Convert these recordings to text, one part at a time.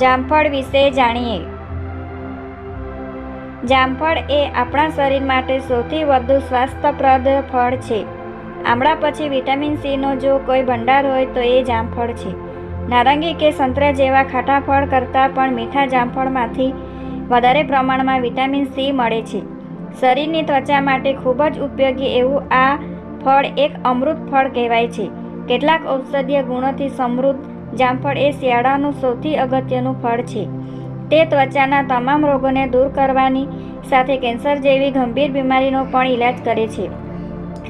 જામફળ વિશે જાણીએ. જામફળ એ આપણા શરીર માટે સૌથી વધુ સ્વાસ્થ્યપ્રદ ફળ છે. આમળા પછી વિટામિન સીનો જો કોઈ ભંડાર હોય તો એ જામફળ છે. નારંગી કે સંતરા જેવા ખાટા ફળ કરતાં પણ મીઠા જામફળમાંથી વધારે પ્રમાણમાં વિટામિન સી મળે છે. શરીરની ત્વચા માટે ખૂબ જ ઉપયોગી એવું આ ફળ એક અમૃત ફળ કહેવાય છે. કેટલાક ઔષધીય ગુણોથી સમૃદ્ધ જામફળ એ શિયાળાનું સૌથી અગત્યનું ફળ છે. તે ત્વચાના તમામ રોગોને દૂર કરવાની સાથે કેન્સર જેવી ગંભીર બીમારીનો પણ ઈલાજ કરે છે.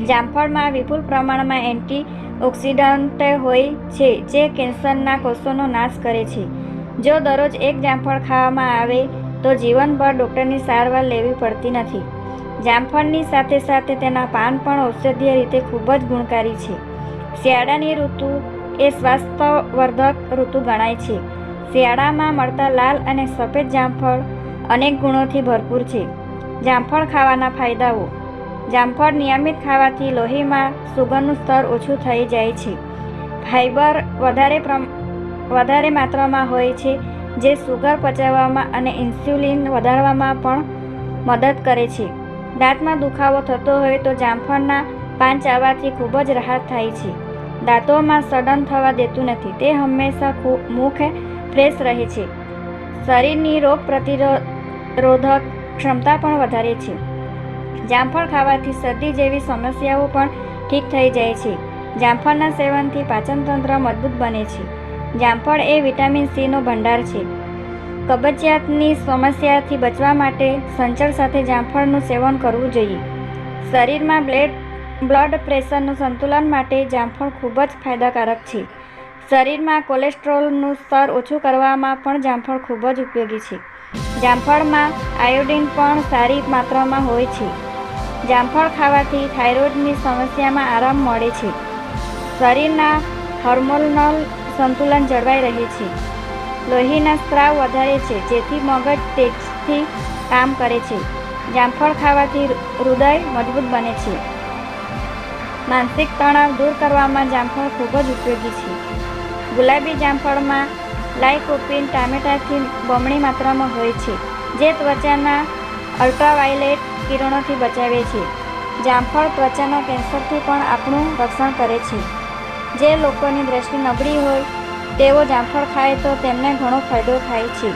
જામફળમાં વિપુલ પ્રમાણમાં એન્ટી ઓક્સિડન્ટ હોય છે જે કેન્સરના કોષોનો નાશ કરે છે. જો દરરોજ એક જામફળ ખાવામાં આવે તો જીવનભર ડૉક્ટરની સારવાર લેવી પડતી નથી. જામફળની સાથે સાથે તેના પાન પણ ઔષધીય રીતે ખૂબ જ ગુણકારી છે. શિયાળાની ઋતુ એ સ્વાસ્થ્યવર્ધક ઋતુ ગણાય છે. શિયાળામાં મળતા લાલ અને સફેદ જામફળ અનેક ગુણોથી ભરપૂર છે. જામફળ ખાવાના ફાયદાઓ. જામફળ નિયમિત ખાવાથી લોહીમાં સુગરનું સ્તર ઓછું થઈ જાય છે. ફાઇબર વધારે વધારે માત્રામાં હોય છે, જે સુગર પચાવવામાં અને ઇન્સ્યુલિન વધારવામાં પણ મદદ કરે છે. દાંતમાં દુખાવો થતો હોય તો જામફળના પાન ચાવવાથી ખૂબ જ રાહત થાય છે. દાંતોમાં સડન થવા દેતું નથી. તે હંમેશા મુખ ફ્રેશ રહે છે. શરીરની રોગ પ્રતિરોધક ક્ષમતા પણ વધારે છે. જામફળ ખાવાથી શરદી જેવી સમસ્યાઓ પણ ઠીક થઈ જાય છે. જામફળના સેવનથી પાચનતંત્ર મજબૂત બને છે. જામફળ એ વિટામિન સીનો ભંડાર છે. કબજિયાતની સમસ્યાથી બચવા માટે સંચળ સાથે જામફળનું સેવન કરવું જોઈએ. શરીરમાં બ્લડ બ્લડ પ્રેશરનું સંતુલન માટે જામફળ ખૂબ જ ફાયદાકારક છે. શરીરમાં કોલેસ્ટ્રોલનું સ્તર ઓછું કરવામાં પણ જામફળ ખૂબ જ ઉપયોગી છે. જામફળમાં આયોડિન પણ સારી માત્રામાં હોય છે. જામફળ ખાવાથી થાઇરોઇડની સમસ્યામાં આરામ મળે છે. શરીરના હોર્મોનલ સંતુલન જળવાઈ રહે છે. લોહીના સ્ત્રાવ વધારે છે, જેથી મગજ તેજથી કામ કરે છે. જામફળ ખાવાથી હૃદય મજબૂત બને છે. માનસિક તણાવ દૂર કરવામાં જામફળ ખૂબ જ ઉપયોગી છે. ગુલાબી જામફળમાં લાઇકોપિન, ટામેટાથી બમણી માત્રામાં હોય છે, જે ત્વચાના અલ્ટ્રાવાયોલેટ કિરણોથી બચાવે છે. જામફળ ત્વચાના કેન્સરથી પણ આપણું રક્ષણ કરે છે. જે લોકોની દ્રષ્ટિ નબળી હોય, તેઓ જામફળ ખાય તો તેમને ઘણો ફાયદો થાય છે.